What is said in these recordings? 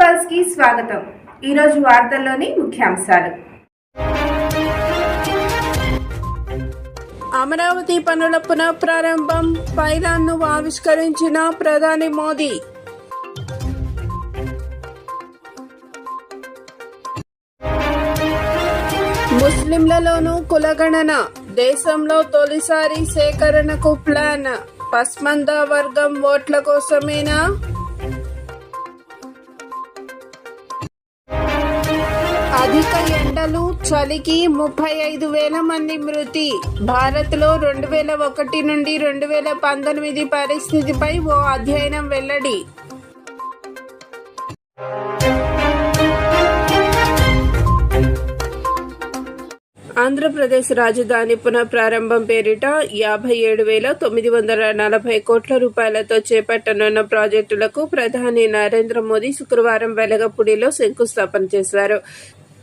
పల్స్కి స్వాగతం. ఈరోజు వార్తల్లోని ముఖ్యాంశాలు. అమరావతి పనుల పునఃప్రారంభం పైలాన్ను ఆవిష్కరించిన ప్రధాని మోదీ. ముస్లింలలోనూ కులగణన దేశంలో తొలిసారి సేకరణకు ప్లాన్. పస్మంద వర్గం ఓట్ల కోసమేనా? అధిక ఎండలు చలికి ముప్పై ఐదు వేల మంది మృతి. భారత్లో రెండు వేల ఒకటి నుండి రెండు వేల పంతొమ్మిది పరిస్థితిపై ఓ అధ్యయనం వెల్లడి. ఆంధ్రప్రదేశ్ రాజధాని పునఃప్రారంభం పేరిట యాభై ఏడు వేల తొమ్మిది వందల నలభై కోట్ల రూపాయలతో చేపట్టనున్న ప్రాజెక్టులకు ప్రధాని నరేంద్ర మోదీ శుక్రవారం వెలగపూడిలో శంకుస్థాపన చేశారు.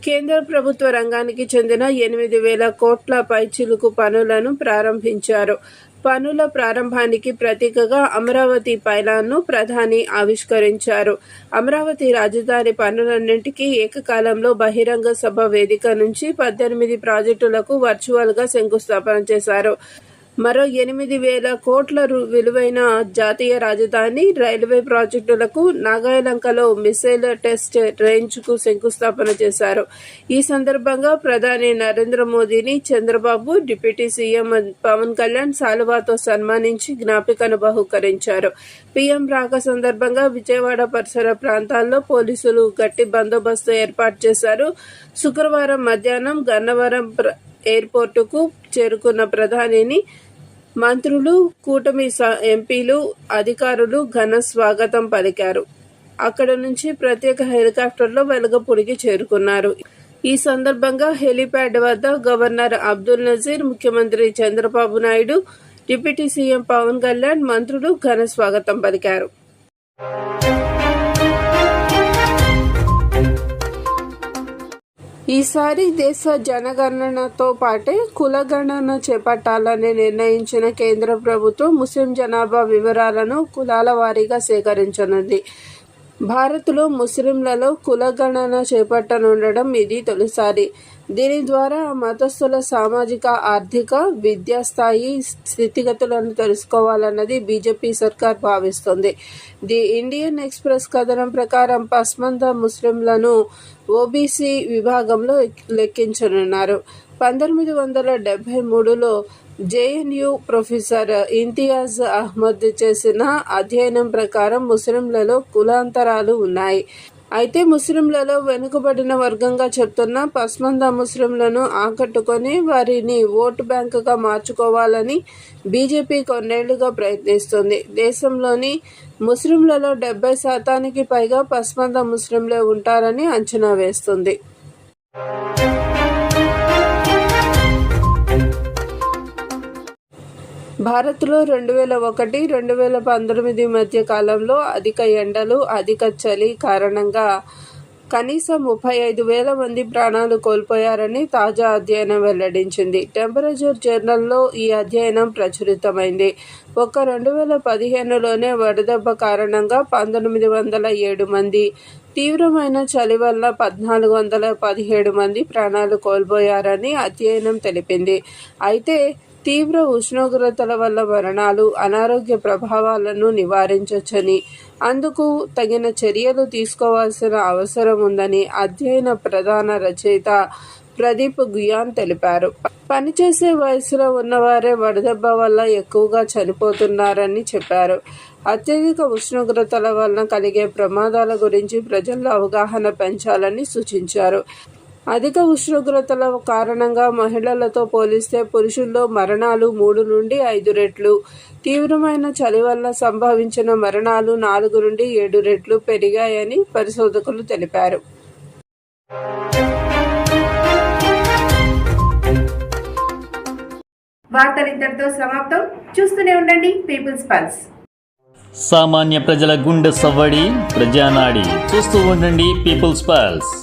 కేంద్ర ప్రభుత్వ రంగానికి చెందిన ఎనిమిది వేల కోట్ల పైచిలుకు పనులను ప్రారంభించారు. పనుల ప్రారంభానికి ప్రతీకగా అమరావతి పైలాన్ను ప్రధాని ఆవిష్కరించారు. అమరావతి రాజధాని పనులన్నింటికీ ఏకకాలంలో బహిరంగ సభ వేదిక నుంచి పద్దెనిమిది ప్రాజెక్టులకు వర్చువల్గా శంకుస్థాపన చేశారు. మరో ఎనిమిది వేల కోట్ల రు- విలువైన జాతీయ రాజధాని రైల్వే ప్రాజెక్టులకు నాగాలంకలో మిసైల్ టెస్ట్ రేంజ్కు శంకుస్థాపన చేశారు. ఈ సందర్భంగా ప్రధాని నరేంద్ర మోదీని చంద్రబాబు డిప్యూటీ సీఎం పవన్ కళ్యాణ్ సాలువాతో సన్మానించి జ్ఞాపికను బహుకరించారు. పీఎం రాక సందర్భంగా విజయవాడ పరిసర ప్రాంతాల్లో పోలీసులు గట్టి బందోబస్తు ఏర్పాటు చేశారు. శుక్రవారం మధ్యాహ్నం గన్నవరం ప్ర- ఎయిర్పోర్టుకు చేరుకున్న ప్రధానిని మంత్రులు కూటమి స- ఎంపీలు అధికారులు ఘన స్వాగతం పలికారు. అక్కడ నుంచి ప్రత్యేక హెలికాప్టర్లో వెలగపూడికి చేరుకున్నారు. ఈ సందర్భంగా హెలీప్యాడ్ వద్ద గవర్నర్ అబ్దుల్ నజీర్ ముఖ్యమంత్రి చంద్రబాబు నాయుడు డిప్యూటీ సీఎం పవన్ కళ్యాణ్ మంత్రులు ఘన స్వాగతం పలికారు. ఈసారి దేశ జనగణనతో పాటే కులగణన చేపట్టాలని నిర్ణయించిన కేంద్ర ప్రభుత్వం ముస్లిం జనాభా వివరాలను కులాల వారీగా సేకరించనుంది. భారత్లో ముస్లింలలో కులగణన చేపట్టనుండడం ఇది తొలిసారి. దీని ద్వారా మతస్థుల సామాజిక ఆర్థిక విద్యా స్థాయి స్థితిగతులను తెలుసుకోవాలన్నది బీజేపీ సర్కార్ భావిస్తుంది. ది ఇండియన్ ఎక్స్ప్రెస్ కథనం ప్రకారం పస్మంద ముస్లింలను ఓబీసీ విభాగంలో లెక్కించనున్నారు. పంతొమ్మిది వందల డెబ్బై మూడులో జేఎన్యు ప్రొఫెసర్ ఇంతియాజ్ అహ్మద్ చేసిన అధ్యయనం ప్రకారం ముస్లింలలో కులాంతరాలు ఉన్నాయి. అయితే ముస్లింలలో వెనుకబడిన వర్గంగా చెప్తున్న పస్మంద ముస్లింలను ఆకట్టుకొని వారిని ఓటు బ్యాంకుగా మార్చుకోవాలని బీజేపీ కొన్నేళ్ళుగా ప్రయత్నిస్తుంది. దేశంలోని ముస్లింలలో డెబ్బై శాతానికి పైగా పస్మంద ముస్లింలే ఉంటారని అంచనా వేస్తుంది. భారత్లో రెండు వేల ఒకటి రెండు వేల పంతొమ్మిది మధ్య కాలంలో అధిక ఎండలు అధిక చలి కారణంగా కనీసం ముప్పై ఐదు వేల మంది ప్రాణాలు కోల్పోయారని తాజా అధ్యయనం వెల్లడించింది. టెంపరేచర్ జర్నల్లో ఈ అధ్యయనం ప్రచురితమైంది. ఒక్క రెండు వేల పదిహేనులోనే వడదెబ్బ కారణంగా పంతొమ్మిది వందల ఏడు మంది తీవ్రమైన చలి వల్ల పద్నాలుగు వందల పదిహేడు మంది ప్రాణాలు కోల్పోయారని అధ్యయనం తెలిపింది. అయితే తీవ్ర ఉష్ణోగ్రతల వల్ల మరణాలు అనారోగ్య ప్రభావాలను నివారించవచ్చని అందుకు తగిన చర్యలు తీసుకోవాల్సిన అవసరం ఉందని అధ్యయన ప్రధాన రచయిత ప్రదీప్ గుయాన్ తెలిపారు. పనిచేసే వయసులో ఉన్నవారే వడదెబ్బ వల్ల ఎక్కువగా చనిపోతున్నారని చెప్పారు. అత్యధిక ఉష్ణోగ్రతల వలన కలిగే ప్రమాదాల గురించి ప్రజల్లో అవగాహన పెంచాలని సూచించారు. అధిక ఉష్ణోగ్రతల కారణంగా మహిళలతో పోలిస్తే పురుషుల్లో మరణాలు మూడు నుండి ఐదు రెట్లు. తీవ్రమైన చలి వల్ల సంభవించిన మరణాలు నాలుగు నుండి ఏడు రెట్లు పెరిగాయని పరిశోధకులు తెలిపారు. వార్తలు ఇంతటితో సమాప్తం. చూస్తూనే ఉండండి పీపుల్స్ పల్స్ సామాన్య ప్రజల గుండె సవ్వడి ప్రజానాడి. చూస్తూ ఉండండి పీపుల్స్ పల్స్